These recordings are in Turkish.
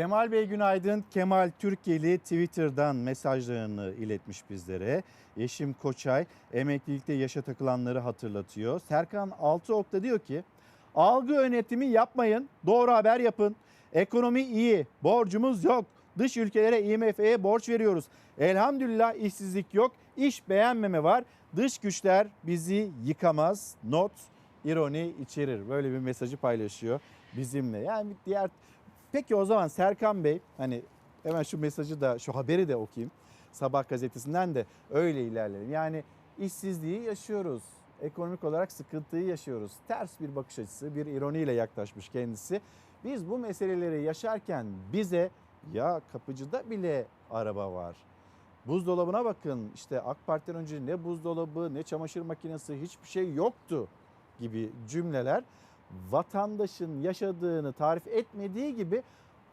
Kemal Bey günaydın. Kemal Türkeli Twitter'dan mesajlarını iletmiş bizlere. Yeşim Koçay emeklilikte yaşa takılanları hatırlatıyor. Serkan Altıok da diyor ki algı yönetimi yapmayın doğru haber yapın. Ekonomi iyi borcumuz yok. Dış ülkelere IMF'ye borç veriyoruz. Elhamdülillah işsizlik yok. İş beğenmeme var. Dış güçler bizi yıkamaz. Not ironi içerir. Böyle bir mesajı paylaşıyor bizimle. Yani diğer Peki o zaman Serkan Bey hani hemen şu mesajı da şu haberi de okuyayım. Sabah gazetesinden de öyle ilerleyelim. Yani işsizliği yaşıyoruz. Ekonomik olarak sıkıntıyı yaşıyoruz. Ters bir bakış açısı, bir ironiyle yaklaşmış kendisi. Biz bu meseleleri yaşarken bize ya kapıcıda bile araba var. Buzdolabına bakın işte AK Parti'den önce ne buzdolabı ne çamaşır makinesi hiçbir şey yoktu gibi cümleler vatandaşın yaşadığını tarif etmediği gibi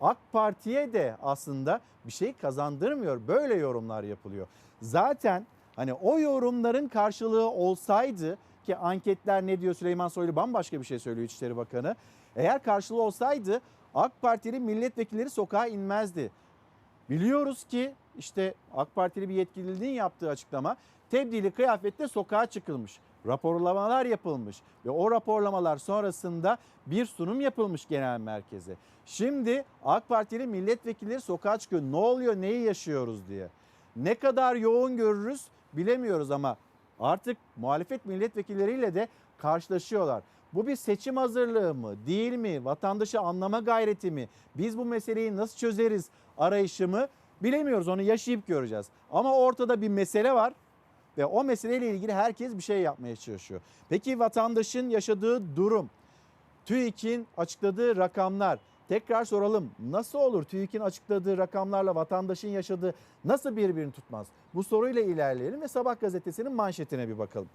AK Parti'ye de aslında bir şey kazandırmıyor. Böyle yorumlar yapılıyor. Zaten hani o yorumların karşılığı olsaydı ki anketler ne diyor Süleyman Soylu bambaşka bir şey söylüyor İçişleri Bakanı. Eğer karşılığı olsaydı AK Partili milletvekilleri sokağa inmezdi. Biliyoruz ki işte AK Partili bir yetkililiğin yaptığı açıklama tebdili kıyafette sokağa çıkılmış. Raporlamalar yapılmış ve o raporlamalar sonrasında bir sunum yapılmış genel merkeze. Şimdi AK Partili milletvekilleri sokağa çıkıyor. Ne oluyor, neyi yaşıyoruz diye. Ne kadar yoğun görürüz bilemiyoruz ama artık muhalefet milletvekilleriyle de karşılaşıyorlar. Bu bir seçim hazırlığı mı, değil mi? Vatandaşı anlama gayreti mi? Biz bu meseleyi nasıl çözeriz arayışı mı? Bilemiyoruz onu yaşayıp göreceğiz. Ama ortada bir mesele var ve o meseleyle ilgili herkes bir şey yapmaya çalışıyor. Peki vatandaşın yaşadığı durum, TÜİK'in açıkladığı rakamlar, tekrar soralım nasıl olur TÜİK'in açıkladığı rakamlarla vatandaşın yaşadığı nasıl birbirini tutmaz? Bu soruyla ilerleyelim ve Sabah gazetesinin manşetine bir bakalım.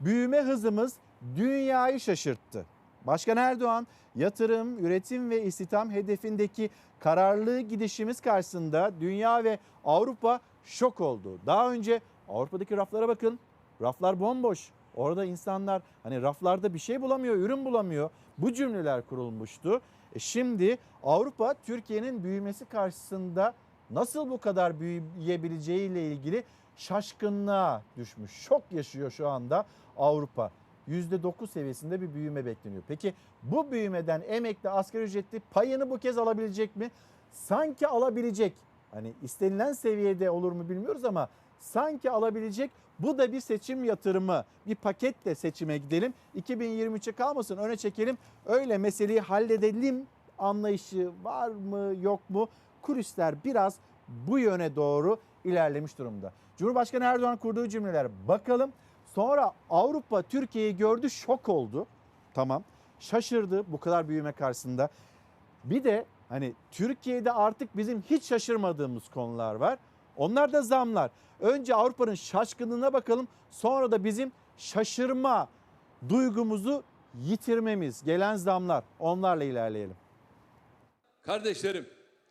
Büyüme hızımız dünyayı şaşırttı. Başkan Erdoğan yatırım, üretim ve istihdam hedefindeki kararlı gidişimiz karşısında dünya ve Avrupa şok oldu. Daha önce Avrupa'daki raflara bakın. Raflar bomboş. Orada insanlar hani raflarda bir şey bulamıyor, ürün bulamıyor. Bu cümleler kurulmuştu. E şimdi Avrupa Türkiye'nin büyümesi karşısında nasıl bu kadar büyüyebileceği ile ilgili şaşkınlığa düşmüş. Şok yaşıyor şu anda Avrupa. %9 seviyesinde bir büyüme bekleniyor. Peki bu büyümeden emekli asgari ücretli payını bu kez alabilecek mi? Sanki alabilecek. Hani istenilen seviyede olur mu bilmiyoruz ama sanki alabilecek. Bu da bir seçim yatırımı. Bir paketle seçime gidelim. 2023'e kalmasın öne çekelim. Öyle meseleyi halledelim anlayışı var mı yok mu? Kulisler biraz bu yöne doğru ilerlemiş durumda. Cumhurbaşkanı Erdoğan kurduğu cümleler bakalım. Sonra Avrupa Türkiye'yi gördü şok oldu. Tamam şaşırdı bu kadar büyüme karşısında. Bir de hani Türkiye'de artık bizim hiç şaşırmadığımız konular var. Onlar da zamlar. Önce Avrupa'nın şaşkınlığına bakalım. Sonra da bizim şaşırma duygumuzu yitirmemiz. Gelen zamlar. Onlarla ilerleyelim. Kardeşlerim,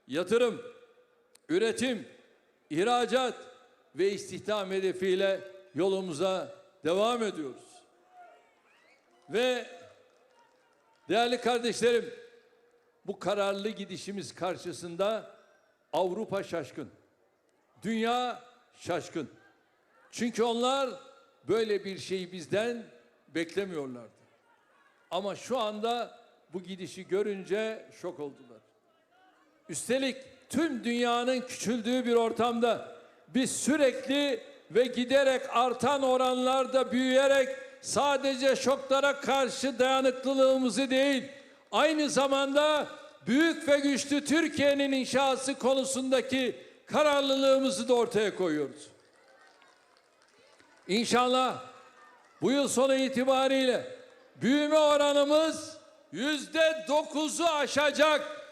yatırım, üretim, ihracat ve istihdam hedefiyle yolumuza devam ediyoruz. Ve değerli kardeşlerim, bu kararlı gidişimiz karşısında Avrupa şaşkın. Dünya şaşkın. Çünkü onlar böyle bir şeyi bizden beklemiyorlardı. Ama şu anda bu gidişi görünce şok oldular. Üstelik tüm dünyanın küçüldüğü bir ortamda biz sürekli ve giderek artan oranlarda büyüyerek sadece şoklara karşı dayanıklılığımızı değil, aynı zamanda büyük ve güçlü Türkiye'nin inşası konusundaki kararlılığımızı da ortaya koyuyoruz. İnşallah bu yıl sonu itibariyle büyüme oranımız yüzde dokuzu aşacak